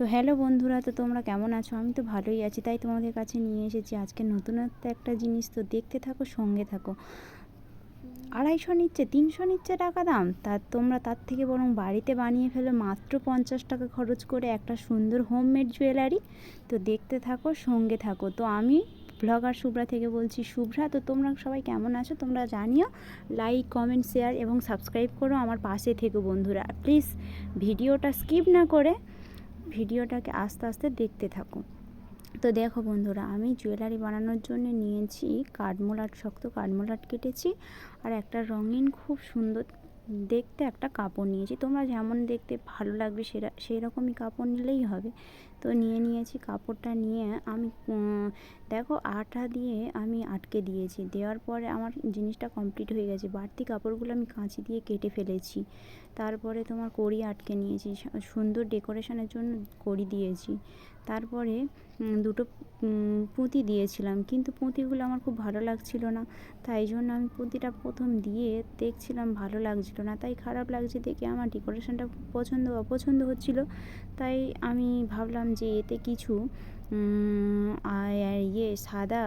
তো হ্যালো বন্ধুরা, তো তোমরা কেমন আছো? আমি তো ভালোই আছি, তাই তোমাদের কাছে নিয়ে এসেছি আজকে নতুনত্ব একটা জিনিস। তো দেখতে থাকো, সঙ্গে থাকো। আড়াইশো নিচ্ছে, তিনশো নিচ্ছে টাকা দাম। তা তোমরা তার থেকে বরং বাড়িতে বানিয়ে ফেলো, মাত্র পঞ্চাশ টাকা খরচ করে একটা সুন্দর হোমমেড জুয়েলারি তো দেখতে থাকো, সঙ্গে থাকো। তো আমি ব্লগার শুভ্রা থেকে বলছি, শুভ্রা, তো তোমরা সবাই কেমন আছো? তোমরা জানিও লাইক কমেন্ট শেয়ার এবং সাবস্ক্রাইব করো আমার পাশে থেকো বন্ধুরা। প্লিজ ভিডিওটা স্কিপ না করে ভিডিওটাকে আস্তে আস্তে দেখতে থাকো তো দেখো বন্ধুরা, আমি জুয়েলারি বানানোর জন্য নিয়েছি কাঠমোলাট, শক্ত কাঠমোলাট কেটেছি আর একটা রঙিন, খুব সুন্দর দেখতে একটা কাপড় নিয়েছি। তোমরা যেমন দেখতে ভালো লাগবে সেরা সেই রকমই কাপড় নিলেই হবে। তো নিয়ে নিয়েছি কাপড়টা নিয়ে আমি দেখো আটা দিয়ে আমি আটকে দিয়েছি। দেওয়ার পরে আমার জিনিসটা কমপ্লিট হয়ে গেছে। বাড়তি কাপড়গুলো আমি কাঁচি দিয়ে কেটে ফেলেছি। তারপরে তোমার কড়ি আটকে নিয়েছি। সুন্দর ডেকোরেশনের জন্য কড়ি দিয়েছি। তারপরে দুটো পুঁতি দিয়েছিলাম। কিন্তু পুঁতিগুলো আমার খুব ভালো লাগছিল না। তাই জন্য আমি পুঁতিটা প্রথম দিয়ে দেখছিলাম ভালো লাগছিল না। তাই খারাপ লাগছে দেখে আমার ডেকোরেশনটা পছন্দ, অপছন্দ হচ্ছিল। তাই আমি ভাবলাম যে এতে কিছু ইয়ে সাদা,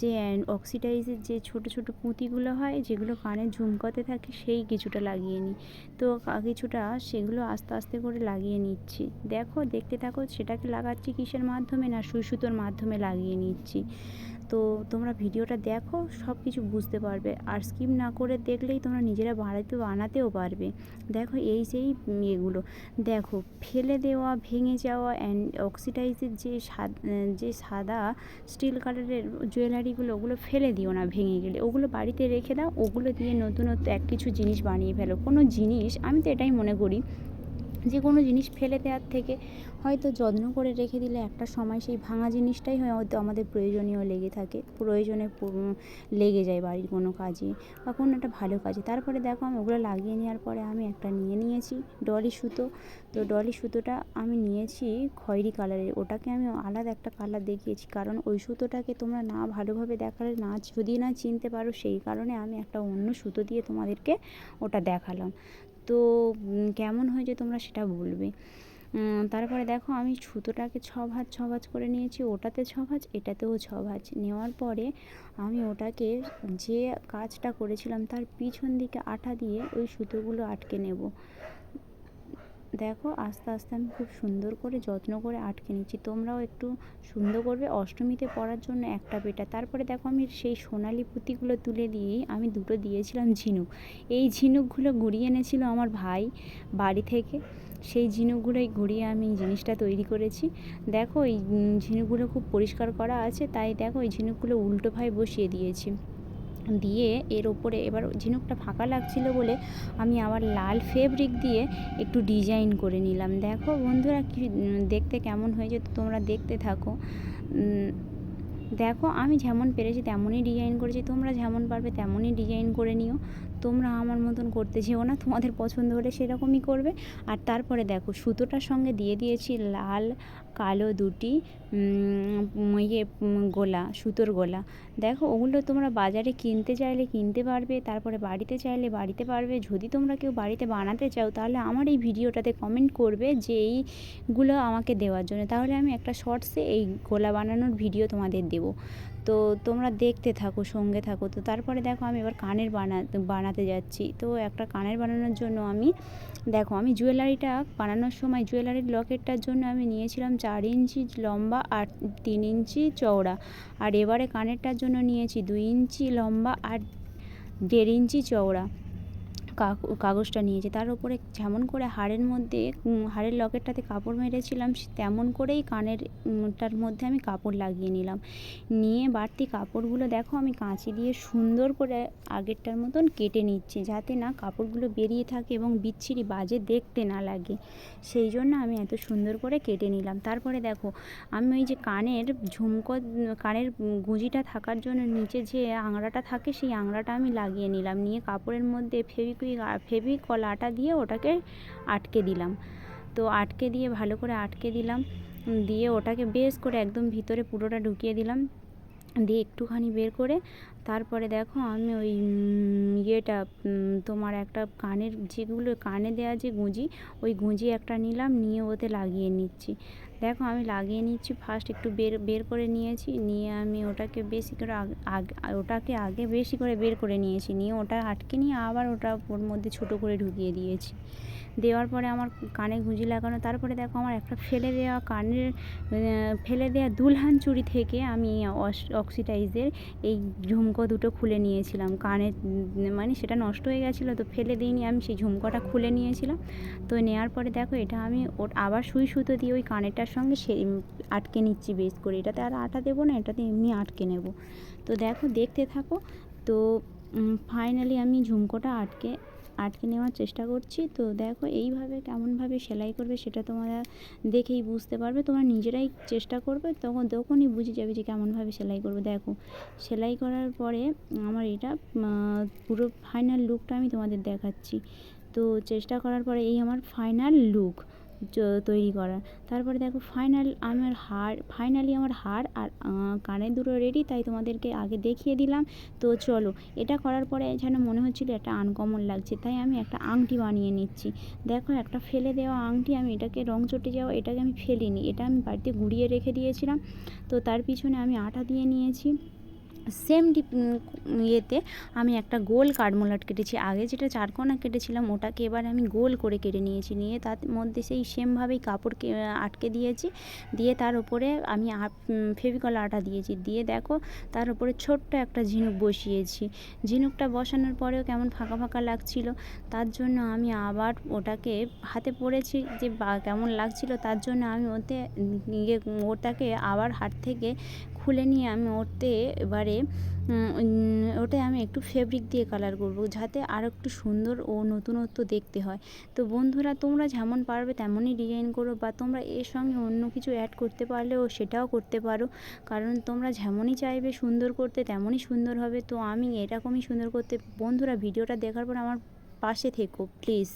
যে অক্সিডাইজের যে ছোট ছোট পুঁতিগুলো হয়, যেগুলো কানে ঝুমকাতে থাকে, সেই কিছুটা লাগিয়ে নিই। তো কিছুটা সেগুলো আস্তে আস্তে করে লাগিয়ে নিচ্ছি। দেখো, দেখতে থাকো, সেটাকে লাগাচ্ছি কিসের মাধ্যমে না, সুই সুতোর মাধ্যমে লাগিয়ে নিচ্ছি। তো তোমরা ভিডিওটা দেখো সব কিছু বুঝতে পারবে। আর স্কিপ না করে দেখলেই তোমরা নিজেরা বাড়াতে বানাতেও পারবে। দেখো এই সেই এগুলো দেখো, ফেলে দেওয়া, ভেঙে যাওয়া অ্যান্ড অক্সিডাইজের যে যে সাদা স্টিল কালারের জুয়েলারিগুলো ওগুলো ফেলে দিও না ভেঙে গেলে। ওগুলো বাড়িতে রেখে দাও, ওগুলো দিয়ে নতুনত্ব এক কিছু জিনিস বানিয়ে ফেলো। কোনো জিনিস, আমি তো এটাই মনে করি যে কোনো জিনিস ফেলে দেওয়ার থেকে হয়তো যত্ন করে রেখে দিলে একটা সময় সেই ভাঙা জিনিসটাই হয়তো আমাদের প্রয়োজনীয় লেগে থাকে। প্রয়োজনে লেগে যায় বাড়ির কোনো কাজে বা কোনো একটা ভালো কাজে। তারপরে দেখো আমি ওগুলো লাগিয়ে নেওয়ার পরে আমি একটা নিয়ে নিয়েছি ডলি সুতো। তো ডলি সুতোটা আমি নিয়েছি খয়েরি কালারের। ওটাকে আমি আলাদা একটা কালার দেখিয়েছি। কারণ ওই সুতোটাকে তোমরা না ভালোভাবে দেখালে, না যদি না চিনতে পারো, সেই কারণে আমি একটা অন্য সুতো দিয়ে তোমাদেরকে ওটা দেখালাম। তো কেমন হয়েছে তোমরা সেটা বলবে? তারপরে দেখো আমি সুতোটাকে ছ ভাঁজ ছ ভাঁজ করে নিয়েছি, ওটাতে ছ ভাঁজ এটাতেও ছ ভাঁজ নেওয়ার পরে আমি ওটাকে যে কাজটা করেছিলাম তার পিছন দিকে আঠা দিয়ে ওই সুতোগুলো আটকে নেব। দেখো, আস্তে আস্তে আমি খুব সুন্দর করে যত্ন করে আটকে নিচ্ছি। তোমরাও একটু সুন্দর করবে। অষ্টমীতে পরার জন্য একটা পেটা তারপরে দেখো, আমি সেই সোনালি পুঁতিগুলো তুলে দিয়েই আমি দুটো দিয়েছিলাম ঝিনুক। এই ঝিনুকগুলো ঘুরিয়ে এনেছিল আমার ভাই বাড়ি থেকে। সেই ঝিনুকগুলোই ঘুরিয়ে আমি জিনিসটা তৈরি করেছি। দেখো, এই ঝিনুকগুলো খুব পরিষ্কার করা আছে। তাই দেখো, এই ঝিনুকগুলো উল্টোভাবে বসিয়ে দিয়েছি। দিয়ে এর ওপরে এবার ঝিনুকটা ফাঁকা লাগছিল বলে আমি আবার লাল ফেব্রিক দিয়ে একটু ডিজাইন করে নিলাম। দেখো বন্ধুরা কি দেখতে কেমন হয়েছে তোমরা দেখতে থাকো। দেখো আমি যেমন পেরেছি তেমনই ডিজাইন করেছি, তোমরা যেমন পারবে তেমনই ডিজাইন করে নিও। তোমরা আমার মতন করতে যেও না, তোমাদের পছন্দ হলে সেরকমই করবে। আর তারপরে দেখো সুতোটার সঙ্গে দিয়ে দিয়েছি লাল কালো দুটি ইয়ে গোলা, সুতোর গোলা। দেখো, ওগুলো তোমরা বাজারে কিনতে চাইলে কিনতে পারবে, তারপরে বাড়িতে চাইলে বাড়িতে পারবে। যদি তোমরা কেউ বাড়িতে বানাতে চাও, তাহলে আমার এই ভিডিওটাতে কমেন্ট করবে যে এইগুলো আমাকে দেওয়ার জন্য। তাহলে আমি একটা শর্টসে এই গোলা বানানোর ভিডিও তোমাদের দেবো। তো তোমরা দেখতে থাকো, সঙ্গে থাকো। তো তারপরে দেখো, আমি এবার কানের বানা, বানাতে যাচ্ছি। তো একটা কানের বানানোর জন্য আমি, দেখো, আমি জুয়েলারিটা বানানোর সময় জুয়েলারির লকেটটার জন্য আমি নিয়েছিলাম চার ইঞ্চি লম্বা আর তিন ইঞ্চি চওড়া। আর এবারে কানেরটার জন্য নিয়েছি দুই ইঞ্চি লম্বা আর দেড় ইঞ্চি চওড়া। কাগজটা নিয়েছি। তার উপরে যেমন করে হাড়ের মধ্যে হাড়ের লকেটটাতে কাপড় মেরেছিলাম তেমন করেই কানেরটার মধ্যে আমি কাপড় লাগিয়ে নিলাম। নিয়ে বাড়তি কাপড়গুলো দেখো, আমি কাঁচি দিয়ে সুন্দর করে আগেরটার মতন কেটে নিচ্ছি, যাতে না কাপড়গুলো বেরিয়ে থাকে এবং বিচ্ছিরি বাজে দেখতে না লাগে। সেই জন্য আমি এত সুন্দর করে কেটে নিলাম। তারপরে দেখো, আমি ওই যে কানের ঝুমকো, কানের গুঁজিটা থাকার জন্য নিচে যে আংড়াটা থাকে, সেই আংড়াটা আমি লাগিয়ে নিলাম। নিয়ে কাপড়ের মধ্যে ফেবিকুইক ফেভিকল আটা দিয়ে ওটাকে আটকে দিলাম। তো আটকে দিয়ে ভালো করে আটকে দিলাম। দিয়ে ওটাকে বেশ করে একদম ভিতরে পুরোটা ঢুকিয়ে দিলাম। দিয়ে একটুখানি বের করে তারপরে দেখো আমি ওই ইয়েটা তোমার একটা কানের যেগুলো কানে দেওয়া যে গুঁজি, ওই গুঁজি একটা নিলাম, নিয়ে ওতে লাগিয়ে নিচ্ছি। দেখো আমি লাগিয়ে নিচ্ছি ফার্স্ট একটু বের বের করে নিয়েছি, নিয়ে আমি ওটাকে বেশি করে আগ- ওটাকে আগে বেশি করে বের করে নিয়েছি, নিয়ে ওটা আটকে নিয়ে আবার ওটা ওর মধ্যে ছোটো করে ঢুকিয়ে দিয়েছি। দেওয়ার পরে আমার কানে গুঁজি লাগানো, তারপরে দেখো আমার একটা ফেলে দেওয়া কানের ফেলে দেওয়া দুলহান চুড়ি থেকে আমি অক্সিডাইজের এই ঝুমকো দুটো খুলে নিয়েছিলাম। কানে মানে সেটা নষ্ট হয়ে গেছিল তো ফেলে দিইনি আমি, সেই ঝুমকোটা খুলে নিয়েছিলাম। তো নেওয়ার পরে দেখো এটা আমি ওর আবার সুই সুতো দিয়ে ওই কানেরটার সঙ্গে সে আটকে নিচ্ছি বেশ করে। এটাতে আর আটা দেবো না, এটাতে এমনি আটকে নেব। তো দেখো দেখতে থাকো, তো ফাইনালি আমি ঝুমকোটা আটকে আটকে নেওয়ার চেষ্টা করছি। তো দেখো এইভাবে কেমনভাবে সেলাই করবে সেটা তোমরা দেখেই বুঝতে পারবে। তোমরা নিজেরাই চেষ্টা করবে, তখন তখনই বুঝে যাবে যে কেমনভাবে সেলাই করবে। দেখো, সেলাই করার পরে আমার এটা পুরো ফাইনাল লুকটা আমি তোমাদের দেখাচ্ছি। তো চেষ্টা করার পরে এই আমার ফাইনাল লুক তৈরি করা। তারপরে দেখো ফাইনাল আমার হার ফাইনালি আমার হার আর কানের দুটো রেডি তাই তোমাদেরকে আগে দেখিয়ে দিলাম। তো চলো, এটা করার পরে যেন মনে হচ্ছিল একটা আনকমন লাগছে, তাই আমি একটা আংটি বানিয়ে নিচ্ছি। দেখো একটা ফেলে দেওয়া আংটি, আমি এটাকে রং চটে যাওয়া, এটাকে আমি ফেলিনি, এটা আমি বাড়িতে গুঁড়িয়ে রেখে দিয়েছিলাম। তো তার পিছনে আমি আটা দিয়ে নিয়েছি। সেম ডিপ ইয়েতে আমি একটা গোল কাঠমোলাট কেটেছি। আগে যেটা চারকোনা কেটেছিলাম, ওটাকে এবার আমি গোল করে কেটে নিয়েছি। নিয়ে তার মধ্যে সেই সেমভাবেই কাপড় আটকে দিয়েছি। দিয়ে তার উপরে আমি ফেভিকল আটা দিয়েছি। দিয়ে দেখো, তার উপরে ছোট্ট একটা ঝিনুক বসিয়েছি। ঝিনুকটা বসানোর পরেও কেমন ফাঁকা ফাঁকা লাগছিল। তার জন্য আমি আবার ওটাকে হাতে পড়েছি যে কেমন লাগছিল, তার জন্য আমি ওতে ইয়ে ওটাকে আবার হাত থেকে খুলে নিয়ে আমি ওতে এবারে উম, আমি একটু ফেব্রিক দিয়ে কালার করব যাতে আরও একটু সুন্দর ও নতুনত্ব দেখতে হয়। তো বন্ধুরা তোমরা যেমন পারবে তেমনই ডিজাইন করো বা তোমরা এর সঙ্গে অন্য কিছু অ্যাড করতে পারলেও সেটাও করতে পারো। কারণ তোমরা যেমনই চাইবে সুন্দর করতে তেমনই সুন্দর হবে। তো আমি এরকমই সুন্দর করতে বন্ধুরা ভিডিওটা দেখার পর আমার পাশে থেকো প্লিজ